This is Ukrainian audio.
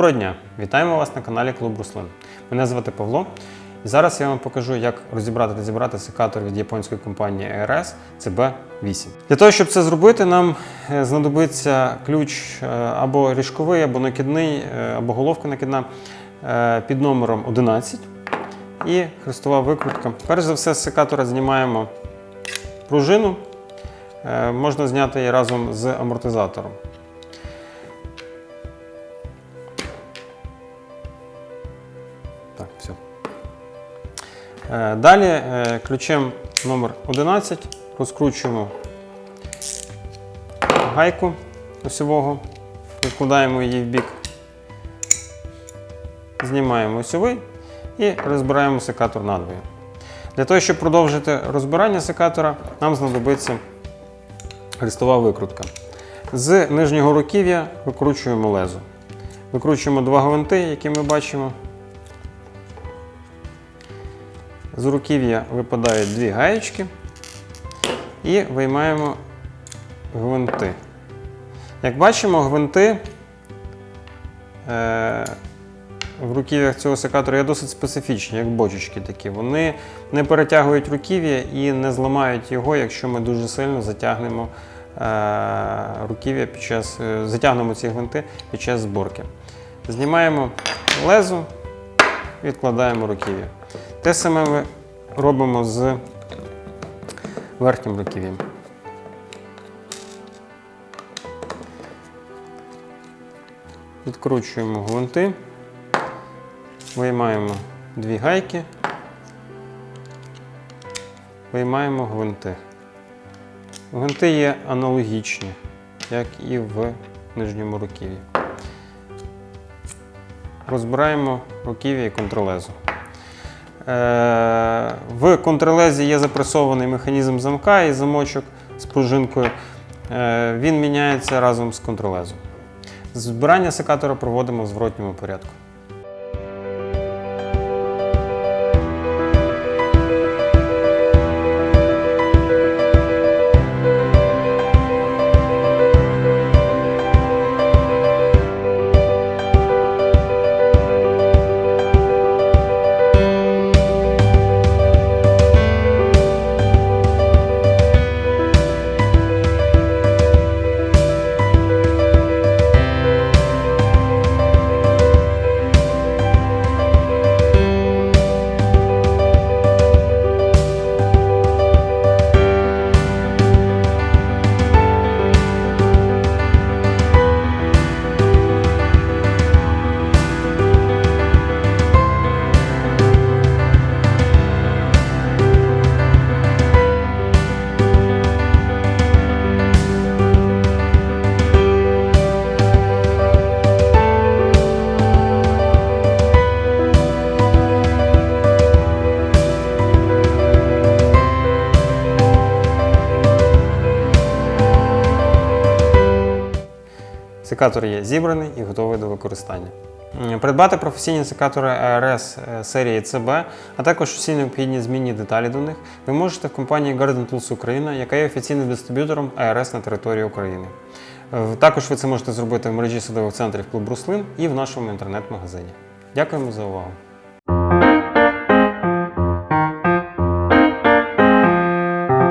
Доброго дня! Вітаємо вас на каналі Клуб Руслин. Мене звати Павло. І зараз я вам покажу, як розібрати та зібрати секатор від японської компанії ERS CB8. Для того, щоб це зробити, нам е, знадобиться ключ е, або ріжковий, або накидний, е, або головка накидна під номером 11 і хрестова викрутка. Перш за все, з секатора знімаємо пружину. Можна зняти її разом з амортизатором. Так, все. Далі е, ключем номер 11 розкручуємо гайку осьового, відкладаємо її в бік, знімаємо осьовий і розбираємо секатор надвоє. Для того, щоб продовжити розбирання секатора, нам знадобиться хрестова викрутка. З нижнього руків'я викручуємо лезо. Викручуємо два гвинти, які ми бачимо. З руків'я випадають дві гаєчки і виймаємо гвинти. Як бачимо, гвинти е, в руків'ях цього секатора є досить специфічні, як бочечки такі. Вони не перетягують руків'я і не зламають його, якщо ми дуже сильно затягнемо е, руків'я під час, е, затягнемо ці гвинти під час зборки. Знімаємо лезо, відкладаємо руків'я. Те саме ми робимо з верхнім руків'ям. Відкручуємо гвинти, виймаємо дві гайки, виймаємо гвинти. Гвинти є аналогічні, як і в нижньому руків'ї. Розбираємо руків'я і контролезу. Е, В контролезі є запресований механізм замка і замочок з пружинкою. Е, Він міняється разом з контролезом. Збирання секатора проводимо в зворотньому порядку. Секатор є зібраний і готовий до використання. Придбати професійні секатори ARS е, серії CB, а також усі необхідні змінні деталі до них, ви можете в компанії Garden Tools Україна, яка є офіційним дистриб'ютором ARS на території України. Е, Також ви це можете зробити в мережі садових центрів Клуб Руслин і в нашому інтернет-магазині. Дякуємо за увагу!